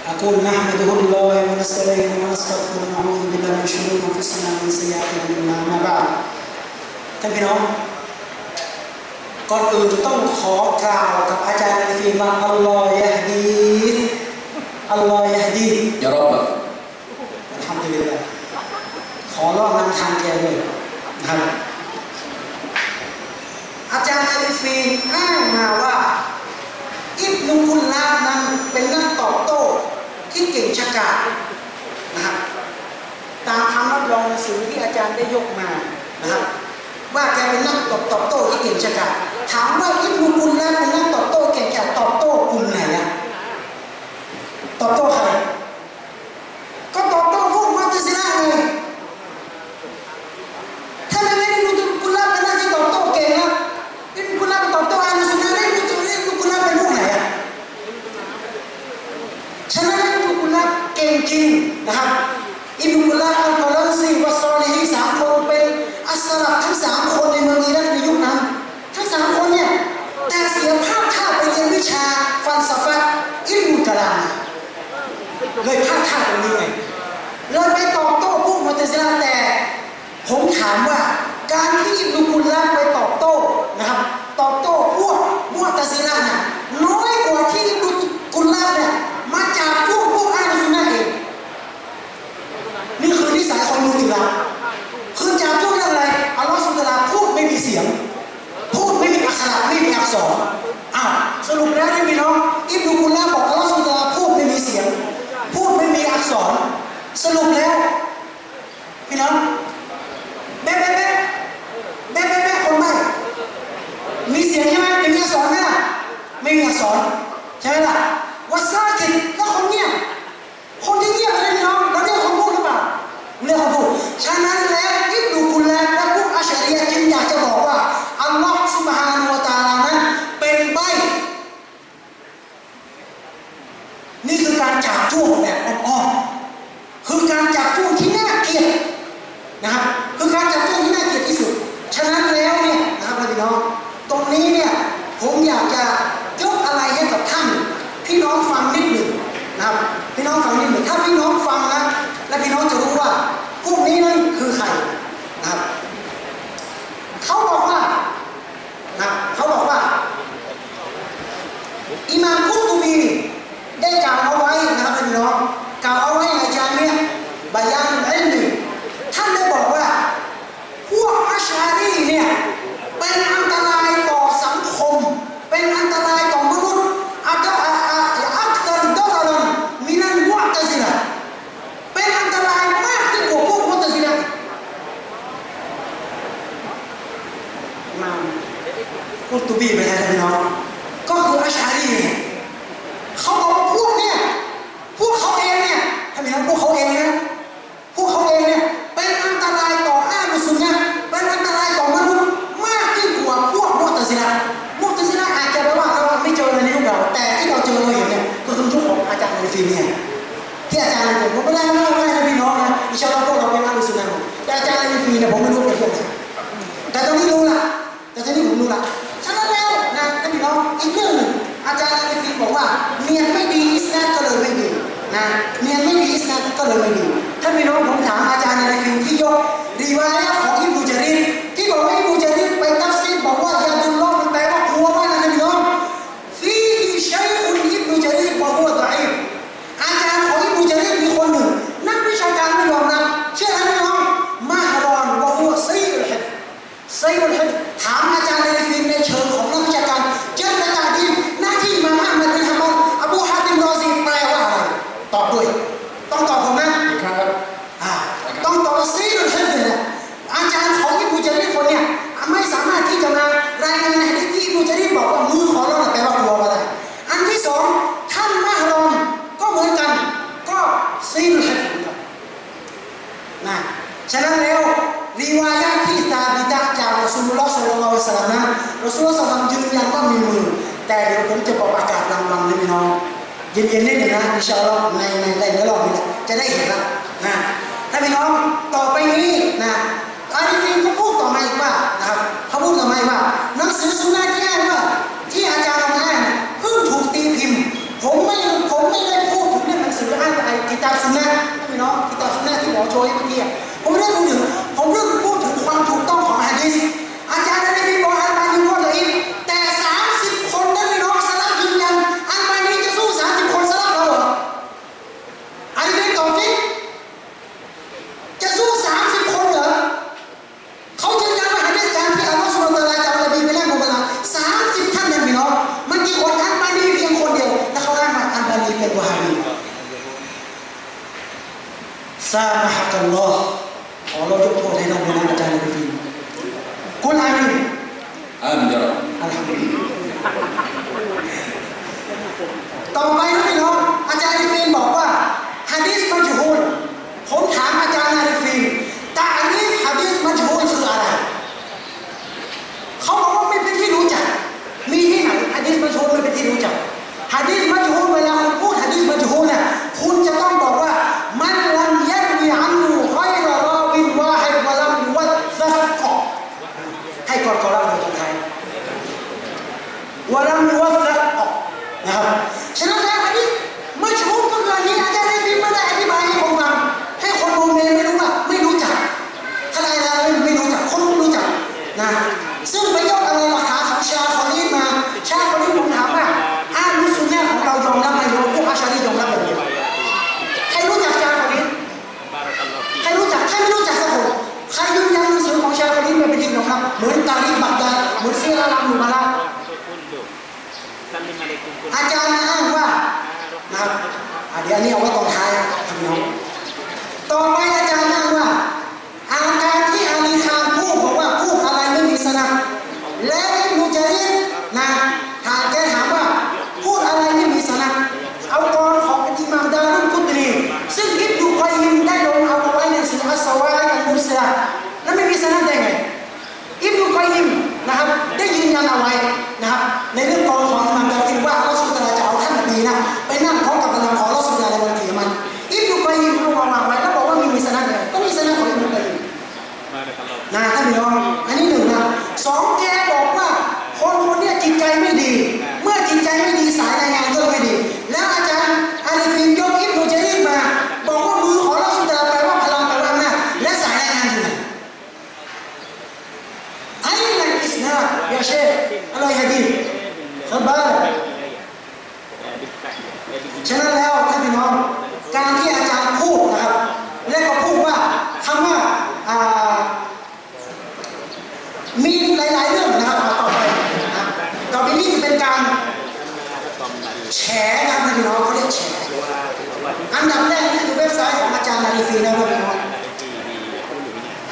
أقول نحمده الله ونستعينه ونستغفره ونعوذ بالله من شرور أنفسنا ومن سيئات أعمالنا أما بعد ท่านพี่น้องก่อนอื่นต้องขอกล่าวกับอาจารย์อาลีฟีมาอัลลอฮ์ยะฮดีอัลลอฮ์ยะฮดี Ya Rabb อัลฮัมดุลิลลาห์ขอรอบนำทางแกด้วยนะครับ อาจารย์อาลีฟีอ้างมาว่า อิบนุกุลลาบนั้นเป็นนักตอบโต้ที่ เก่งฉกาจนะครับตามคำรับรองหนังสือที่อาจารย์ได้ยกมานะครับว่าแกเป็นนักตอบตอบโต้ที่เก่งฉกาจถามว่าอิบนุนักตอบโต้เก่งฉกาจตอบโต้กลุ่มไหนอะตอบโต้ใคร ก็ตอบโต้พวกมุตซิละห์ไงถ้าไม่ได้อิบนุกุลลาบเป็นนักที่ตอบโต้เก่งนะอิบนุกุลลาบตอบโต้อาลุสุนนะได้อิบนุกุลลาบเป็นพวกไหนอะ ฉะนั้นอิบนุกุลลาบเก่ง จริงนะครับอิบนุกุลาอัลกอลันซีวัสซอลิฮีสามคนเป็นอัสลับทั้งสามคนในเมืองอิรักในยุคนั้น ทั้งสามคนเนี่ยแต่เสียภาพท่าไปเรียนวิชาฟันซาฟะอิลมุลกะลามเลยพลาดท่าตรงนี้ไงเลยไปตอบโต้พวกมุตซิละห์แต่ ผมถามว่าการที่อิบนุกุลาไป อ้าวสรุปแล้วที่พี่น้องอิบนุกุลาบบอกอัลลอฮฺสุบฮานะฮูวะตาพูดไม่มีเสียง พูดไม่มีอักษร สรุปแล้วพี่น้องแบ๊ะแบ๊ะแบ๊ะแบ๊ะแบ๊ะแบ๊ะคนไม่มีเสียงใช่ไหมมีอักษรไหมล่ะไม่มีอักษรใช่ไหมล่ะวัสซากิดแล้วคนเงียบคนที่เงียบเลยพี่น้องเราเรียกคนพูดหรือเปล่าเรียกคนพูดฉะนั้นแล้วอิบนุกุลลาบและพวกอัชอะรียะห์จึงอยากจะบอกว่าอัลลอฮฺซุบฮานะฮูวะตะอาลานั้นเป็นใบ นี่คือการจับจ้วงแบบอ้อมๆคือการจับจ้วงที่น่าเกลียดนะครับ คือการจับจ้วงที่น่าเกลียดที่สุด ฉะนั้นแล้วเนี่ยนะครับพี่น้อง ตรงนี้เนี่ยผมอยากจะยกอะไรให้กับท่าน พี่น้องฟังนิดหนึ่งนะครับ พี่น้องฟังนิดหนึ่งถ้าพี่น้องฟังนะและพี่น้องจะรู้ว่าพวกนี้นั้นคือใครนะครับ เขาบอกว่านะครับเขาบอกว่า อิมามกุตุบีได้กล่าวเอาไว้นะครับพี่น้องกล่าวเอาไว้ในจามียะห์บายานอิลมีท่านได้บอกว่า พวกอัชารีเนี่ยเป็นอันตรายต่อสังคม เป็นอันตรายต่อมนุษย์อัตอาอาอักตันดอลลันมินันมุตซิละเป็นอันตรายมากยิ่กว่าพวกมุตซิละห์อิหม่ามกุตุบีเป็นไงครับ อาจารย์อาลีฟีบอกว่าเนียนไม่ดีอิสนาก็เลยไม่ดีนะเนียนไม่ดีอิสนาก็เลยไม่ดีท่านพี่น้องผมถามอาจารย์อาลีฟีที่ยกรีวายะ ประกาศรางวัลนะพี่น้องเย็นๆนิดหนึ่งนะอินชาอัลลอฮ์ในในในรอบนี้แหละจะได้เห็นละนะถ้าพี่น้องต่อไปนี้นะอาลีฟินก็พูดต่อมาอีกว่านะครับเขาพูดต่อมาอีกว่าหนังสือสุนนะที่อ่านว่าที่อาจารย์เอามาอ่านเพิ่งถูกตีพิมพ์ ผมไม่ผมไม่ได้พูดถึงเรื่องหนังสืออ้กิตาบสุนนะพี่น้องกิตาบสุนนะที่หมอโชว์ให้เมื่อกี้ ซามาฮักัลลอฮ์ขอเราย ซึ่งไปยกอะไรหลักฐานของชาคอลีมา ชาคอลีผมถามว่าอาลุสุนนะของเรายอมรับไหมหรือว่าพวกอาชารียอมรับอย่างเดียวใครรู้จักชาคอลีใครรู้จักใครไม่รู้จักสักคนใครยืนยันหนังสือของชาคอลีไม่เป็นที่ยอมรับเหมือนตาลีบักดาเหมือนเสื้ออาลัมนุมาลา Salim alaikum อาจารย์อ้างว่านะครับอะเดี๋ยวอันนี้เอาไว้ตอนท้ายครับพี่น้อง شيخ الله يهديك خد بالك ฉ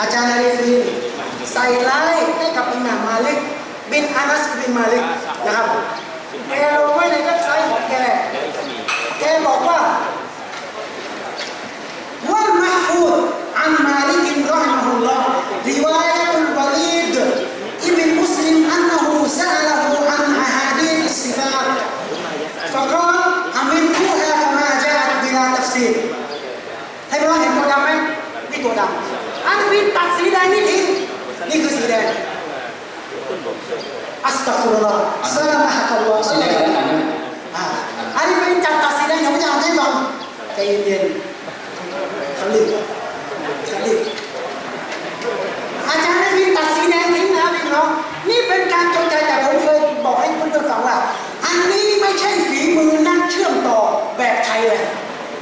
อาจารย์อารีฟีใส่ร้ายให้กับอิหม่ามมาลิกบินอานัสบินมาลิกนะครับแกเอาไว้ในเว็บไซต์ของแกแกบอกว่าวันมาฟูดอันมาลิกรอฮิมะฮุลลอฮ์ริวาย ใจเย็นๆขลิบขลิบอาจารย์ให้ฟินตัดสีแดงทิ้งนะพี่น้องนี่เป็นการจงใจแต่ผมเคยบอกให้เพื่อนๆฟังว่า อันนี้ไม่ใช่ฝีมือนักเชื่อมต่อแบบไทยเลย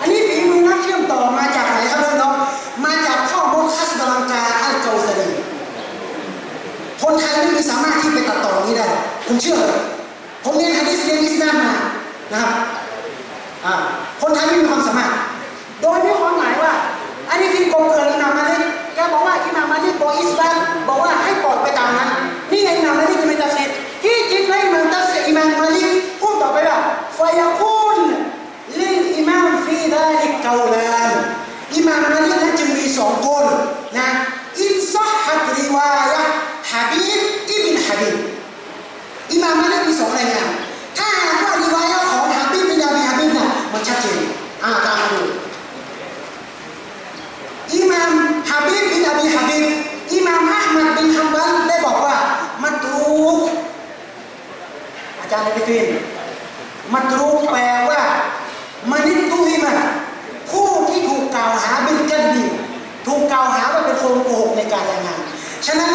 อันนี้ฝีมือนักเชื่อมต่อมาจากไหนครับพี่น้องมาจากข้อมูลคัสบลังกาอัลเกาซารีคนไทยไม่มีสามารถที่ไปตัดต่อนี้ได้ผมเชื่อเลยผมเรียนฮะดิษเรียนอิสลามมานะครับอ่า คนไทยไม่มีความสามารถ โดยไม่ความหมายว่า อันนี้ที่โกงเกินอิหม่ามมาลิกแกบอกว่าอิหม่ามมาลิกบอกอิสลามบอกว่าให้ปล่อยไปตามนั้น นี่ไงอิหม่ามมาลิกจะเป็นตัฟซีร อ่าตามดูอิหม่ามฮับิบบินอบีฮับิบอิหม่ามอัลมัดบินฮัมบัลได้บอกว่ามัตรูกอาจารย์นิฟินมัตรูกแปลว่ามนิตุฮิมาผู้ที่ถูกกล่าวหาเป็นกันดีถูกกล่าวหาว่าเป็นคนโกหกในการทำงานฉะนั้น